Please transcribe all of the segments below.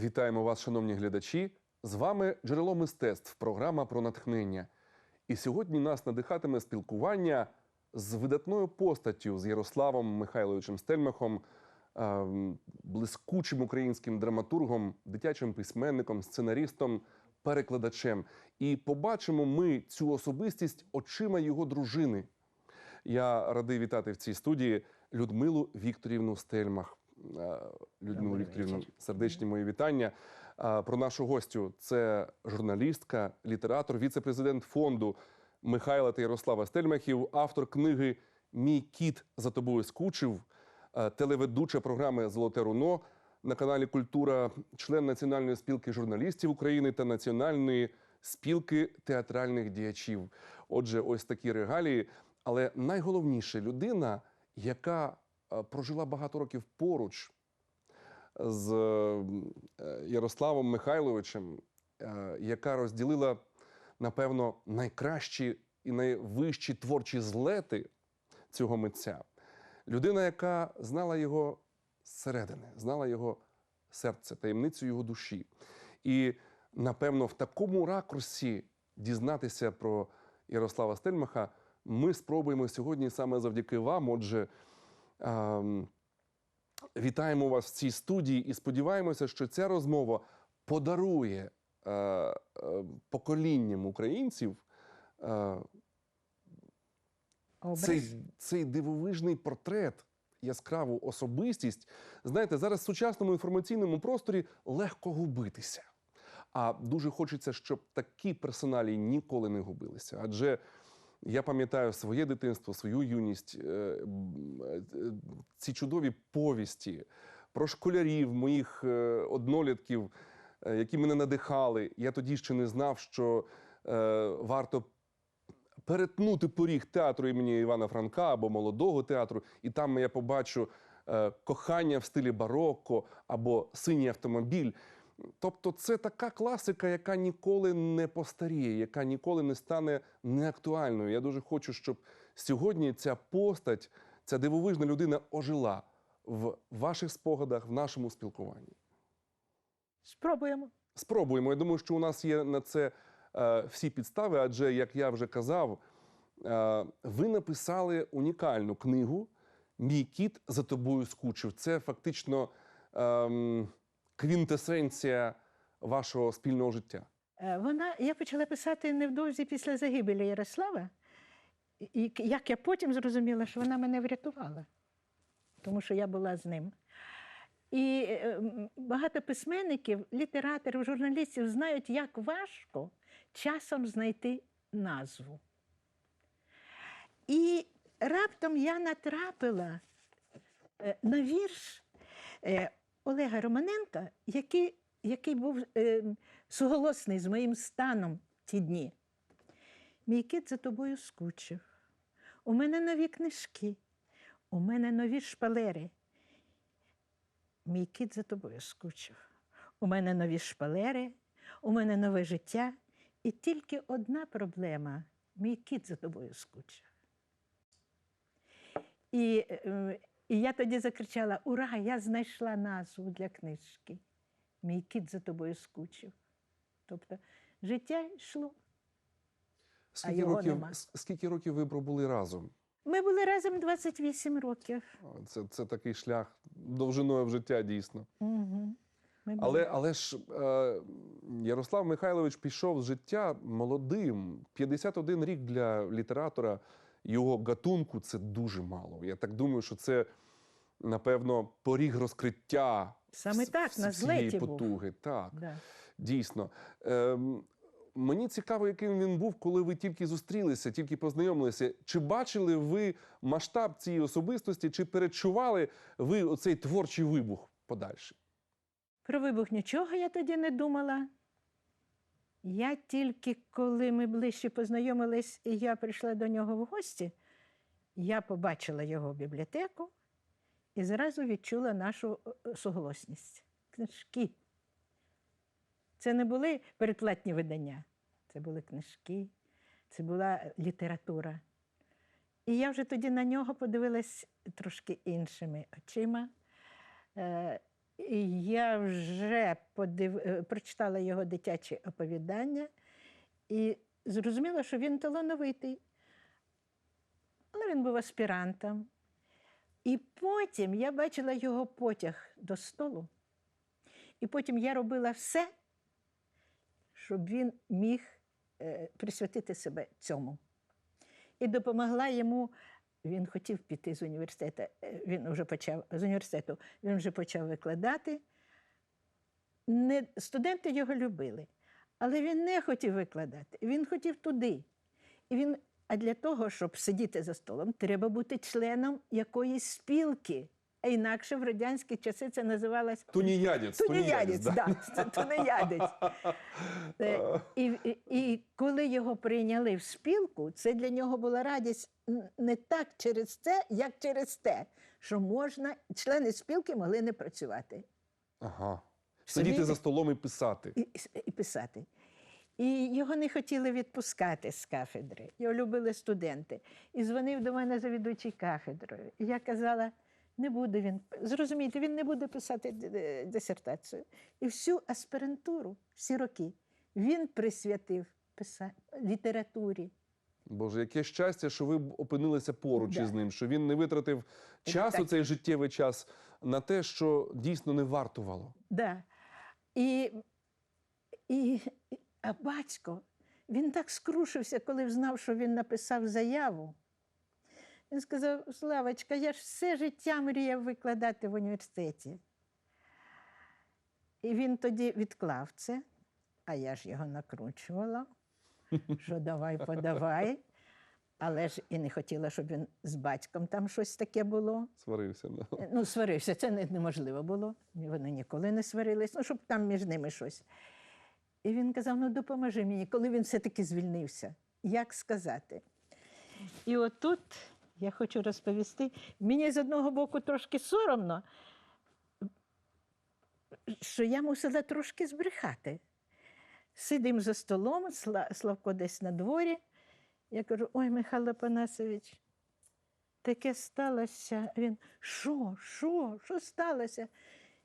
Вітаємо вас, шановні глядачі. З вами джерело мистецтв, програма про натхнення. І сьогодні нас надихатиме спілкування з видатною постаттю з Ярославом Михайловичем Стельмахом, блискучим українським драматургом, дитячим письменником, сценарістом, перекладачем. І побачимо ми цю особистість очима його дружини. Я радий вітати в цій студії Людмилу Вікторівну Стельмах. Е, Людмилу Вікторівну, сердечні мої вітання. Е, Про нашу гостю це журналістка, літератор, віце-президент фонду Михайла та Ярослава Стельмахів, автор книги Мій кіт за тобою скучив, е, телеведуча програми Золоте руно на каналі Культура, член Національної спілки журналістів України та Національної спілки театральних діячів. Отже, ось такі регалії. Але найголовніше людина, яка прожила багато років поруч з е, Ярославом Михайловичем, е, яка розділила, напевно, найкращі і найвищі творчі злети цього митця. Людина, яка знала його зсередини, знала його серце, таємницю його душі. І, напевно, в такому ракурсі дізнатися про Ярослава Стельмаха ми спробуємо сьогодні саме завдяки вам. Отже, Вітаємо вас в цій студії і сподіваємося, що ця розмова подарує е, е, поколінням українців е, цей, цей дивовижний портрет, яскраву особистість. Знаєте, зараз в сучасному інформаційному просторі легко губитися. А дуже хочеться, щоб такі персоналі ніколи не губилися. Адже я пам'ятаю своє дитинство, свою юність, е, е, ці чудові повісті про школярів, моїх е, однолітків, які мене надихали. Я тоді ще не знав, що варто перетнути поріг театру імені Івана Франка або молодого театру, і там я побачу кохання в стилі бароко або синій автомобіль. Тобто, це така класика, яка ніколи не постаріє, яка ніколи не стане неактуальною. Я дуже хочу, щоб сьогодні ця постать, ця дивовижна людина ожила в ваших спогадах, в нашому спілкуванні. Спробуємо. Спробуємо. Я думаю, що у нас є на це е, всі підстави, адже, як я вже казав, е, ви написали унікальну книгу Мій кіт за тобою скучив. Це фактично ем, квінтесенція вашого спільного життя. Е, Вона, я почала писати невдовзі після загибелі Ярослава, і як я потім зрозуміла, що вона мене врятувала, тому що я була з ним. І е, багато письменників, літераторів, журналістів знають, як важко часом знайти назву. І раптом я натрапила е, на вірш Олега Романенка, який, який був е, суголосний з моїм станом ті дні. Мій кіт за тобою скучив. У мене нові книжки, у мене нові шпалери. Мій кіт за тобою скучив. У мене нові шпалери, у мене нове життя. І тільки одна проблема мій кіт за тобою скучив. І, е, і я тоді закричала: Ура! Я знайшла назву для книжки. Мій кіт за тобою скучив. Тобто життя йшло. Скільки, його років, нема. скільки років ви пробули разом? Ми були разом 28 років. Це, це такий шлях довжиною в життя, дійсно. Угу. Ми були. Але, але ж е, Ярослав Михайлович пішов з життя молодим. 51 рік для літератора його гатунку це дуже мало. Я так думаю, що це, напевно, поріг розкриття Саме так, на злеті був. потуги. Так, Да. дійсно. Ем, Мені цікаво, яким він був, коли ви тільки зустрілися, тільки познайомилися. Чи бачили ви масштаб цієї особистості, чи перечували ви оцей творчий вибух подальший? Про вибух нічого я тоді не думала. Я тільки коли ми ближче познайомились, і я прийшла до нього в гості, я побачила його бібліотеку і зразу відчула нашу е, суголосність. Книжки. Це не були передплатні видання, це були книжки, це була література. І я вже тоді на нього подивилась трошки іншими очима. Я вже подив... е, прочитала його дитячі оповідання і зрозуміла, що він талановитий. Але він був аспірантом. І потім я бачила його потяг до столу. І потім я робила все, щоб він міг е, присвятити себе цьому. І допомогла йому. Він хотів піти з університету. е, Він вже почав з університету, він вже почав викладати. Не, студенти його любили, але він не хотів викладати. Він хотів туди. І він, а для того, щоб сидіти за столом, треба бути членом якоїсь спілки. А інакше в радянські часи це називалось Туніядець. Туніядець, да. да, туніядець. І, і, і коли його прийняли в спілку, це для нього була радість не так через це, як через те, що можна, члени спілки могли не працювати Ага. Сидіти Сидіти. за столом і писати. і, і- писати. І його не хотіли відпускати з кафедри. Його любили студенти. І дзвонив до мене завідувачий кафедрою. І я казала, не буде він. Зрозумійте, він не буде писати д- д- дисертацію. І всю аспірантуру, всі роки, він присвятив писа... літературі. Боже, яке щастя, що ви опинилися поруч Да. із ним, що він не витратив часу, цей життєвий час, на те, що дійсно не вартувало. Да. І, і, а батько, він так скрушився, коли знав, що він написав заяву. Він сказав: Славочка, я ж все життя мріяв викладати в університеті. І він тоді відклав це, а я ж його накручувала, що давай, подавай. Але ж і не хотіла, щоб він з батьком там щось таке було. Сварився. Да. Ну, сварився, це неможливо було. Вони ніколи не сварились, ну, щоб там між ними щось. І він казав: ну допоможи мені, коли він все-таки звільнився. Як сказати? І отут я хочу розповісти, мені з одного боку трошки соромно, що я мусила трошки збрехати. Сидимо за столом, Славко десь на дворі. Я кажу: ой, Михайло Панасович, таке сталося. Він, що, що, що сталося?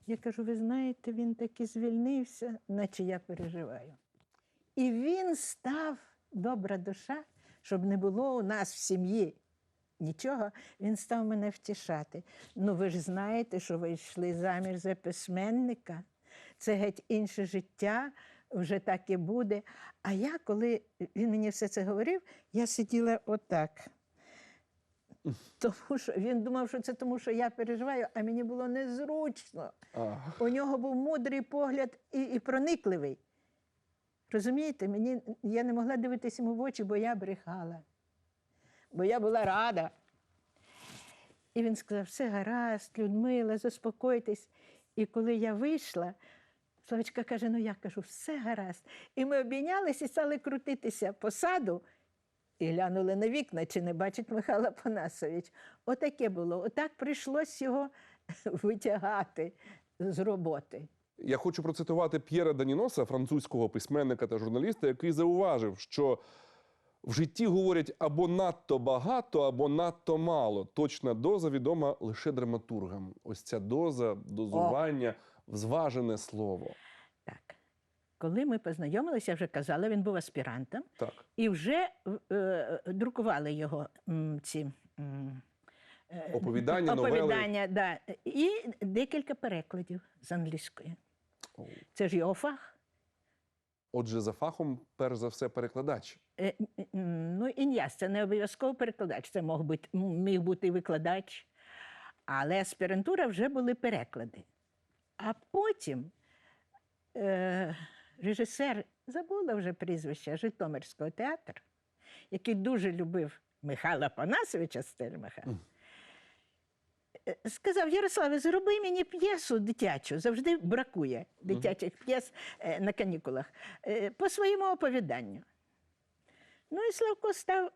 Я кажу, ви знаєте, він таки звільнився, наче я переживаю. І він став добра душа, щоб не було у нас в сім'ї нічого, він став мене втішати. Ну, ви ж знаєте, що ви йшли заміж за письменника. Це геть інше життя, вже так і буде. А я, коли він мені все це говорив, я сиділа отак. Тому що він думав, що це тому, що я переживаю, а мені було незручно. А, У нього був мудрий погляд і, і проникливий. Розумієте, мені, я не могла дивитися йому в очі, бо я брехала. Бо я була рада. І він сказав: все гаразд, Людмила, заспокойтесь. І коли я вийшла, Славочка каже: ну я кажу, все гаразд. І ми обійнялися і стали крутитися по саду і глянули на вікна, чи не бачить Михайло Панасович. Отаке було. Отак прийшлось його витягати з роботи. Я хочу процитувати П'єра Даніноса, французького письменника та журналіста, який зауважив, що в житті говорять або надто багато, або надто мало. Точна доза відома лише драматургам. Ось ця доза, дозування, зважене слово. Так. Коли ми познайомилися, я вже казала, він був аспірантом, Так. і вже е, друкували його м, ці м, е, Оповідання, новели. да, і декілька перекладів з англійської. О. Це ж його фах. Отже, за фахом, перш за все, перекладач. Е, Ну, ін'яс, це не обов'язково перекладач, це мог бути, міг бути і викладач. Але аспірантура вже були переклади. А потім е, режисер, забула вже прізвище Житомирського театру, який дуже любив Михайла Панасовича Стельмаха, сказав: Ярославе, зроби мені п'єсу дитячу. Завжди бракує дитячих п'єс е, на канікулах. е, По своєму оповіданню. Ну і Славко став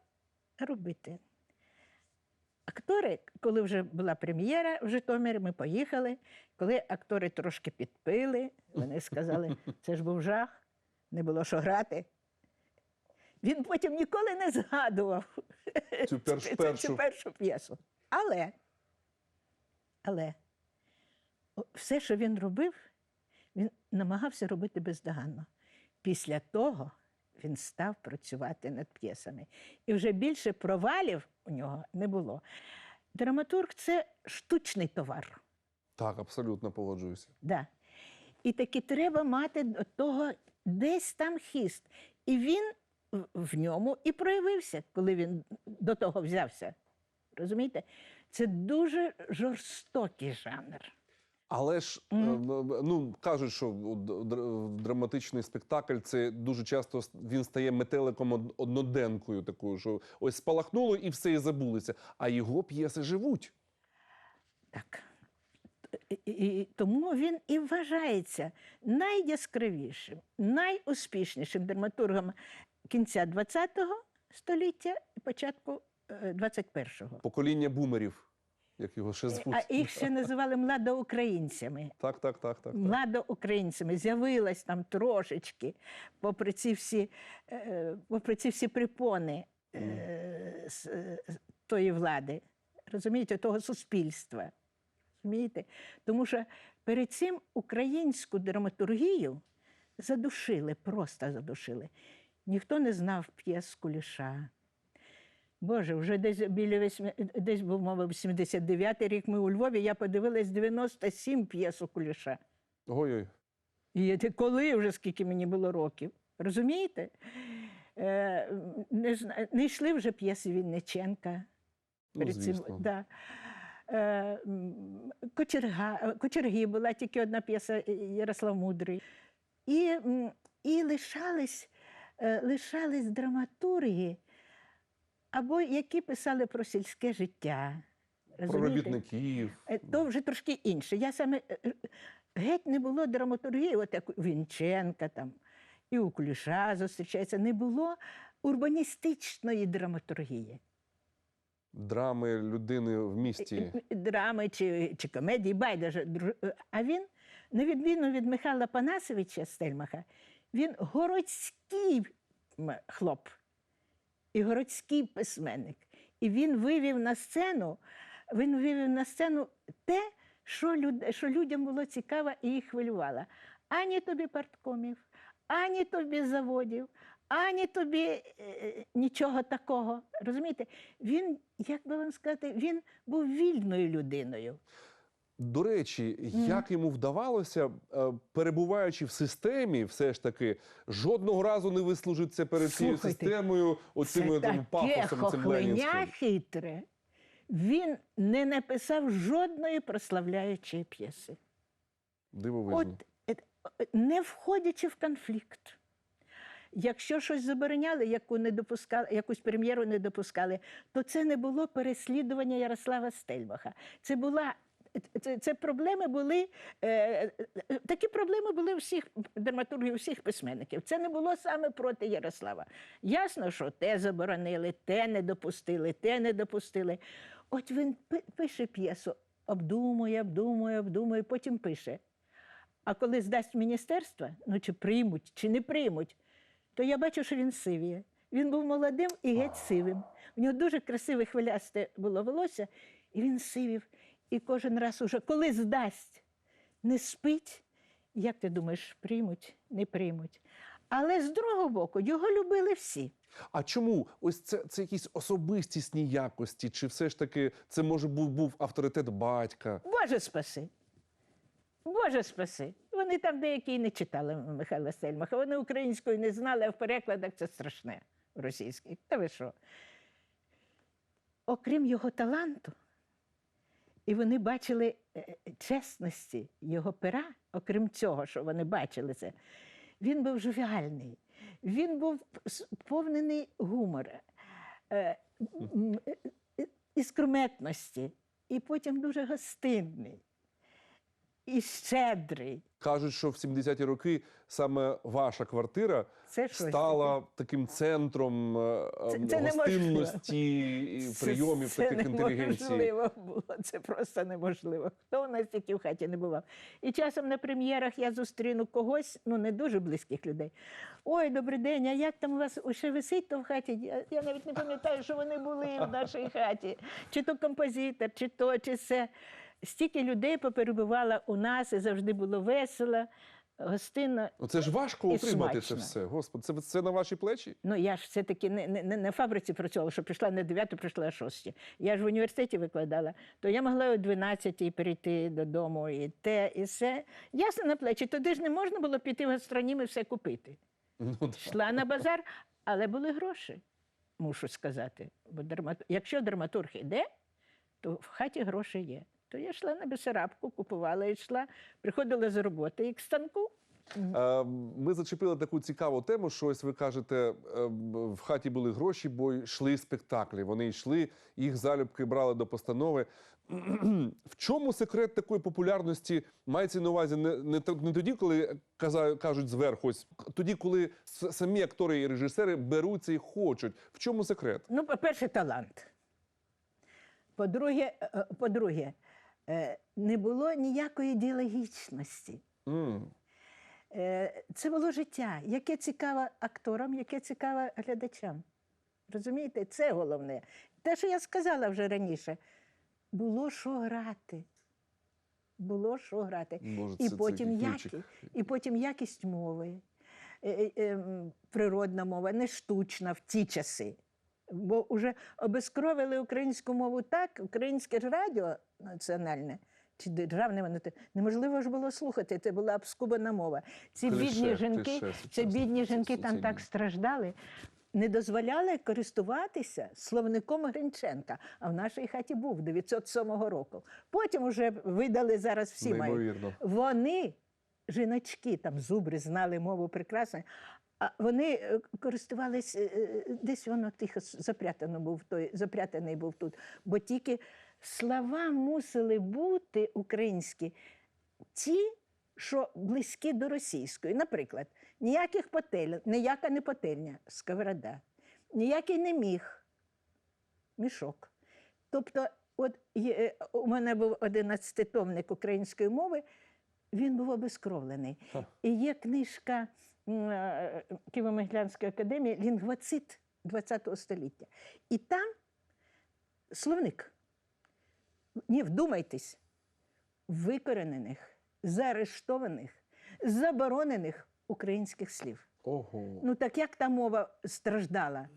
робити. Актори, коли вже була прем'єра в Житомирі, ми поїхали. Коли актори трошки підпили, вони сказали, це ж був жах, не було що грати. Він потім ніколи не згадував Цю перш- цю- цю першу. першу п'єсу. Але, але все, що він робив, він намагався робити бездоганно. Після того він став працювати над п'єсами. І вже більше провалів у нього не було. Драматург це штучний товар. Так, абсолютно погоджуюся. Да. І таки треба мати до того десь там хіст. І він в- ньому і проявився, коли він до того взявся. Розумієте? Це дуже жорстокий жанр. Але ж Мгм. ну кажуть, що драматичний спектакль це дуже часто він стає метеликом одноденкою, такою, що ось спалахнуло і все і забулося. А його п'єси живуть. Так. І, тому він і вважається найяскравішим, найуспішнішим драматургом кінця ХХ століття і початку 21-го. Покоління бумерів, як його ще звуть. А їх ще називали младоукраїнцями. Так, так, так, так. Младоукраїнцями з'явилась там трошечки, попри ці всі, е, попри ці всі припони е, з, е, тої влади, розумієте, того суспільства. Розумієте? Тому що перед цим українську драматургію задушили, просто задушили. Ніхто не знав п'єс Куліша. Боже, вже десь біля восьми, десь був мова 79-й рік. Ми у Львові. Я подивилась 97 п'єс у Куліша. Ой-ой. І коли вже скільки мені було років? Розумієте? Е, не, не йшли вже п'єси Вінниченка. Ну, Перед цим, да. Е, Кочерга, Кочерги була тільки одна п'єса е, Ярослав Мудрий. І, і лишались, е, лишались драматурги, або які писали про сільське життя. Про робітників. Е, То вже трошки інше. Я саме е, е, геть не було драматургії, от як у Вінченка там, і у Куліша зустрічається. Не було урбаністичної драматургії. Драми людини в місті. Драми чи, чи комедії, байдуже. А він, на відміну від Михайла Панасовича Стельмаха, він городський хлоп і городський письменник. І він вивів на сцену, він вивів на сцену те, що, люд, що людям було цікаво і їх хвилювало. Ані тобі парткомів, ані тобі заводів, ані тобі е, нічого такого. Розумієте? Він, як би вам сказати, він був вільною людиною. До речі, як йому вдавалося, е, перебуваючи в системі, все ж таки, жодного разу не вислужитися перед цією Слухайте, системою, оцим Це пафосом, цим ленінським. хитре. Він не написав жодної прославляючої п'єси. Дивовижно. От е, е, не входячи в конфлікт. Якщо щось забороняли, яку не допускали, якусь прем'єру не допускали, то це не було переслідування Ярослава Стельмаха. Це була. Це, проблеми були е, е, такі проблеми були всіх драматургів, всіх письменників. Це не було саме проти Ярослава. Ясно, що те заборонили, те не допустили, те не допустили. От він пише п'єсу, обдумує, обдумує, обдумує, потім пише. А коли здасть міністерство, ну чи приймуть, чи не приймуть, то я бачу, що він сивіє. Він був молодим і геть сивим. У нього дуже красиве хвилясте було волосся, і він сивів. І кожен раз уже, коли здасть, не спить, як ти думаєш, приймуть, не приймуть. Але з другого боку, його любили всі. А чому? Ось це, це якісь особистісні якості, чи все ж таки це може був, був авторитет батька? Боже спаси. Боже спаси. Вони там деякі і не читали Михайла Стельмаха. Вони українською не знали, а в перекладах це страшне російських. Та ви що? Окрім його таланту, і вони бачили е, е, чесності його пера, окрім цього, що вони бачили це, він був жувіальний, він був сповнений гумора, е, іскрометності, і потім дуже гостинний і щедрий. Кажуть, що в 70-ті роки саме ваша квартира Це стала таким центром е, Це- ем, це гостинності і прийомів це таких інтелігенції. неможливо було. Це просто неможливо. Хто у нас тільки в хаті не бував. І часом на прем'єрах я зустріну когось, ну не дуже близьких людей. Ой, добрий день, а як там у вас ще висить то в хаті? Я, я навіть не пам'ятаю, що вони були в нашій хаті. Чи то композитор, чи то, чи це. Стільки людей поперебувало у нас, і завжди було весело, гостинно. Оце ж важко І утримати це все. Господи, це, це на ваші плечі? Ну, я ж все-таки не, не, не на фабриці працювала, що прийшла не 9, прийшла о 6. Я ж в університеті викладала, то я могла о 12 перейти додому, і те, і все. Ясно на плечі. Туди ж не можна було піти в гастронім і все купити. Ну, да. Йшла на базар, але були гроші, мушу сказати. Бо драмату... якщо драматург іде, то в хаті гроші є. То я йшла на Бесарабку, купувала і йшла, приходила з роботи і к станку. Е, Ми зачепили таку цікаву тему, що ось ви кажете, е, в хаті були гроші, бо йшли спектаклі. Вони йшли, їх залюбки брали до постанови. В чому секрет такої популярності мається на увазі не, не, не тоді, коли кажуть зверху, ось тоді, коли самі актори і режисери беруться і хочуть. В чому секрет? Ну, по-перше, талант. По-друге, е, по-друге, не було ніякої діалогічності. М, Е, Це було життя, яке цікаве акторам, яке цікаве глядачам. Розумієте, це головне. Те, що я сказала вже раніше, було що грати. Було що грати. Боже, І це- потім, це які, і потім якість мови, е, е, е, природна мова, не штучна в ті часи. Бо вже обезкровили українську мову так, українське ж радіо національне чи державне воно те- неможливо ж було слухати. Це була обскубана мова. Ці Кліше, бідні жінки, кліше ці бідні жінки там так страждали. Не дозволяли користуватися словником Гринченка, а в нашій хаті був 907 року. Потім вже видали зараз всі мають. Вони, жіночки, там зубри знали мову прекрасно, а вони е, користувались, е, е, десь воно тихо запрятано був той, запрятаний був тут. Бо тільки слова мусили бути українські, ті, що близькі до російської. Наприклад, ніяких потель, ніяка не потельня, сковорода, ніякий не міг, мішок. Тобто, от є, у мене був 11-томник української мови, він був обезкровлений. Ха. І є книжка Києво-Могилянської академії Лінгвоцит ХХ століття. І там словник. Ні, вдумайтесь, викоренених, заарештованих, заборонених українських слів. Ого. Ну так як та мова страждала?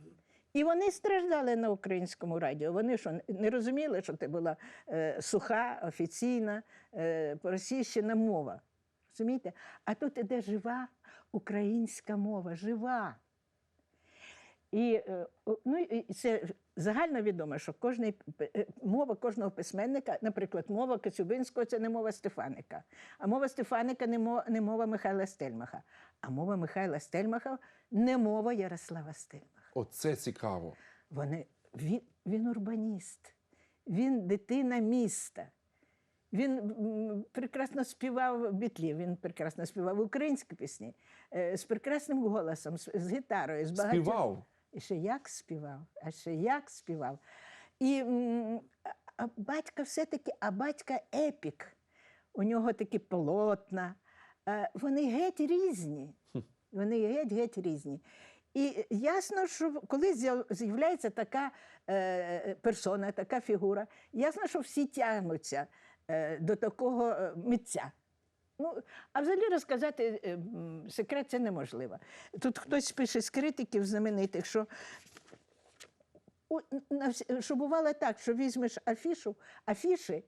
І вони страждали на українському радіо. Вони що не розуміли, що це була е, суха, офіційна, е, поросійщена мова. Розумієте? А тут іде жива українська мова, жива. І, е, ну, і це загально відомо, що кожний, п- е, мова кожного письменника, наприклад, мова Коцюбинського це не мова Стефаника, а мова Стефаника не мова, не мова Михайла Стельмаха, а мова Михайла Стельмаха не мова Ярослава Стельмаха. Оце цікаво. Вони, він, він урбаніст, він дитина міста. Він прекрасно співав бітлів, він прекрасно співав українські пісні е, з прекрасним голосом, з, гітарою, з багатьма. Співав. І ще як співав, а ще як співав. І а- батька все-таки, а батька епік. У нього такі полотна. Е, Вони геть різні. Вони геть-геть різні. І ясно, що коли з'являється така е, персона, така фігура, ясно, що всі тягнуться до такого е, митця. Ну, а взагалі розказати е, секрет це неможливо. Тут хтось пише з критиків знаменитих, що, що бувало так, що візьмеш афішу, афіші,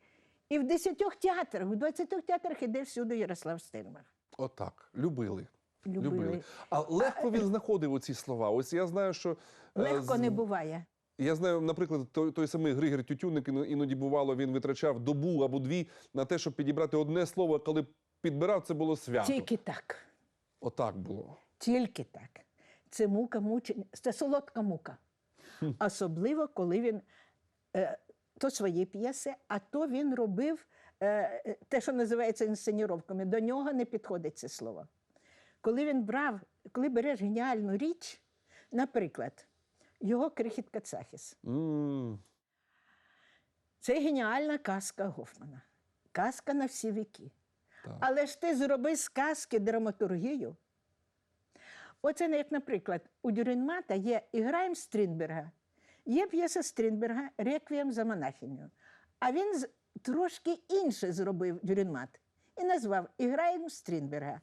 і в 10 театрах, в 20 театрах іде всюди Ярослав Стельмах. Отак. Любили. Любили. А легко він знаходив оці слова. Ось я знаю, що е, Легко з- не буває. Я знаю, наприклад, той, той самий Григор Тютюник іноді бувало, він витрачав добу або дві на те, щоб підібрати одне слово. Коли підбирав, це було свято. Тільки так. Отак було. Тільки так. Це мука мучення, це солодка мука. Особливо, коли він е, то свої п'єси, а то він робив е, те, що називається інсценіровками. До нього не підходить це слово. Коли він брав, коли береш геніальну річ, наприклад, його крихіт Кацахіс. м Це геніальна казка Гофмана. Казка на всі віки. Так. Але ж ти зроби з казки драматургію. Оце, як, наприклад, у Дюрінмата є Іграєм Стрінберга, є п'єса Стрінберга Реквієм за монахиню. А він трошки інше зробив Дюрінмат і назвав Іграємо Стрінберга.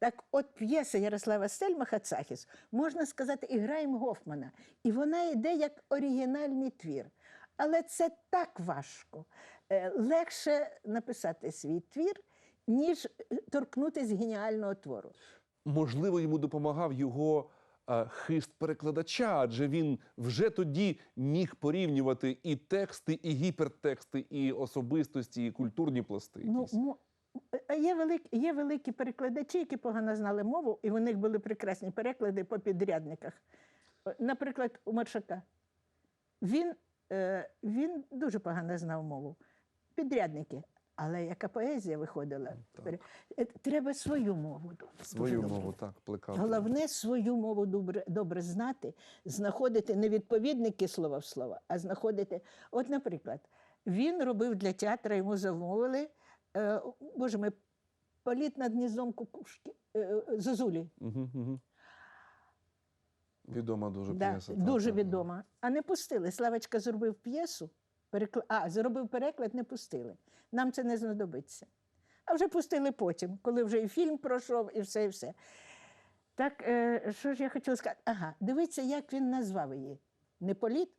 Так от п'єса Ярослава Стельмаха Цахіс, можна сказати, іграємо Гофмана. І вона йде як оригінальний твір. Але це так важко. Е, Легше написати свій твір, ніж е, торкнутися геніального твору. Можливо, йому допомагав його е, хист перекладача, адже він вже тоді міг порівнювати і тексти, і гіпертексти, і особистості, і культурні пласти. Ну, є, велик, є великі перекладачі, які погано знали мову, і у них були прекрасні переклади по підрядниках. Е, Наприклад, у Маршака. Він, е, він дуже погано знав мову. Підрядники. Але яка поезія виходила? Так. Е, Треба свою мову. Свою добре. мову так плекати. Головне свою мову добре, добре знати, знаходити не відповідники слова в слова, а знаходити. От, наприклад, він робив для театру, йому замовили, е, боже мій, політ над гніздом кукушки, е, е, Зозулі. Угу, угу. Відома дуже Да, п'єса. дуже так, так. відома. А не пустили. Славочка зробив п'єсу, перекла... а, зробив переклад, не пустили. Нам це не знадобиться. А вже пустили потім, коли вже і фільм пройшов, і все, і все. Так, е, що ж я хотіла сказати? Ага, дивіться, як він назвав її. Не політ,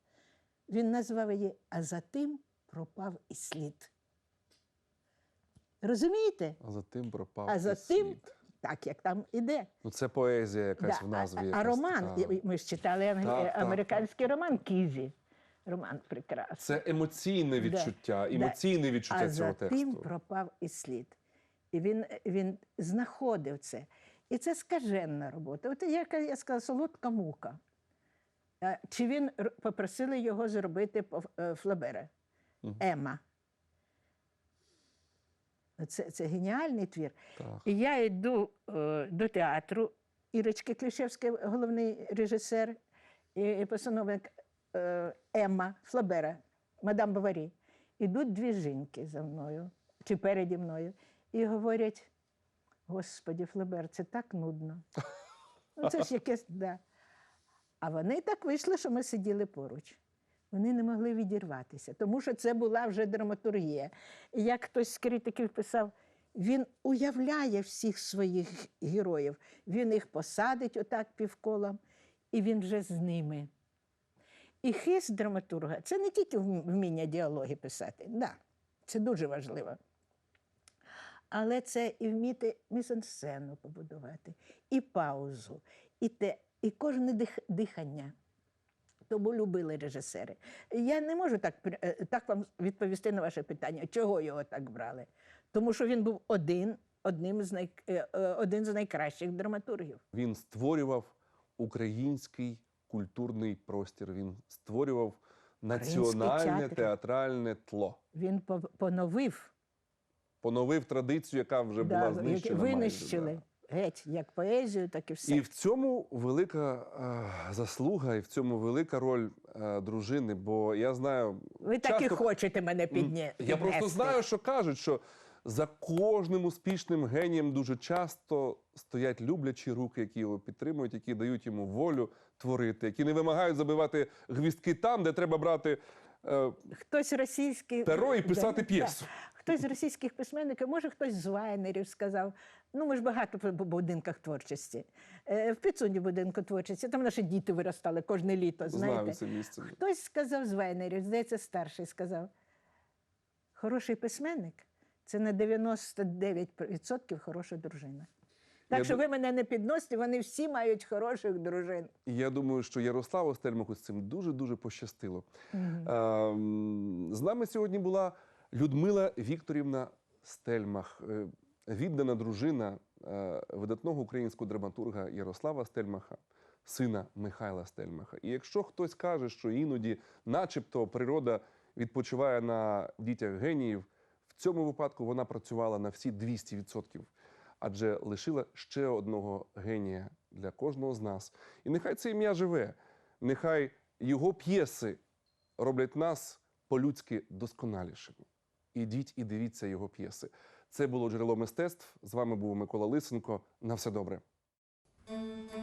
він назвав її, а за тим пропав і слід. Розумієте? А за тим пропав. А за тим світ. Так, як там іде. Ну, це поезія якась Да, в назві. а, а роман, і- ми ж читали анг- Так, так, американський роман Кізі. Роман прекрасний. Це емоційне відчуття, да. емоційне відчуття а цього за тексту. тим пропав і слід. І він, він знаходив це. І це скаженна робота. От як я сказала, солодка мука. Е, Чи він попросили його зробити по е, Флабера? Мгм. Ема. Це, це геніальний твір. Так. І я йду е, до театру. Ірочки Клішевська, головний режисер і, і постановник е, Емма Флабера, мадам Баварі. Ідуть дві жінки за мною чи переді мною і говорять: Господі, Флабер, це так нудно. Ну, це ж якесь, да. А вони так вийшли, що ми сиділи поруч. Вони не могли відірватися, тому що це була вже драматургія. І як хтось з критиків писав, він уявляє всіх своїх героїв, він їх посадить отак півколом, і він вже з ними. І хист драматурга це не тільки вм- вміння діалоги писати, да, це дуже важливо. Але це і вміти мізансцену побудувати, і паузу, і те, і кожне дих, дихання. Тому любили режисери. Я не можу так, е, так вам відповісти на ваше питання, чого його так брали. Тому що він був один, одним з най, е, е, один з найкращих драматургів. Він створював український культурний простір. Він створював національне театральне тло. Він поновив, Поновив традицію, яка вже да, була знищена. майже, да. Геть як поезію, так і все. І в цьому велика е, заслуга, і в цьому велика роль е, дружини. Бо я знаю, Ви так і хочете мене підняти. Я просто знаю, що кажуть, що за кожним успішним генієм дуже часто стоять люблячі руки, які його підтримують, які дають йому волю творити, які не вимагають забивати гвіздки там, де треба брати е, Хтось російський перо і писати да. п'єсу. Хтось з російських письменників, може хтось з Вайнерів сказав. Ну, ми ж багато по будинках творчості. Е, В Піцуні будинку творчості, там наші діти виростали кожне літо, знаєте. це місце. Хтось сказав з Вайнерів, здається, старший сказав: хороший письменник це на 99% хороша дружина. Так Я що ви мене не підносите, вони всі мають хороших дружин. Я думаю, що Ярославу Стельмаху з цим дуже дуже пощастило. Ем, З нами сьогодні була Людмила Вікторівна Стельмах, е, віддана дружина е, видатного українського драматурга Ярослава Стельмаха, сина Михайла Стельмаха. І якщо хтось каже, що іноді, начебто, природа відпочиває на дітях геніїв, в цьому випадку вона працювала на всі 200%, адже лишила ще одного генія для кожного з нас. І нехай це ім'я живе, нехай його п'єси роблять нас по-людськи досконалішими. Ідіть і дивіться його п'єси. Це було джерело мистецтв. З вами був Микола Лисенко. На все добре.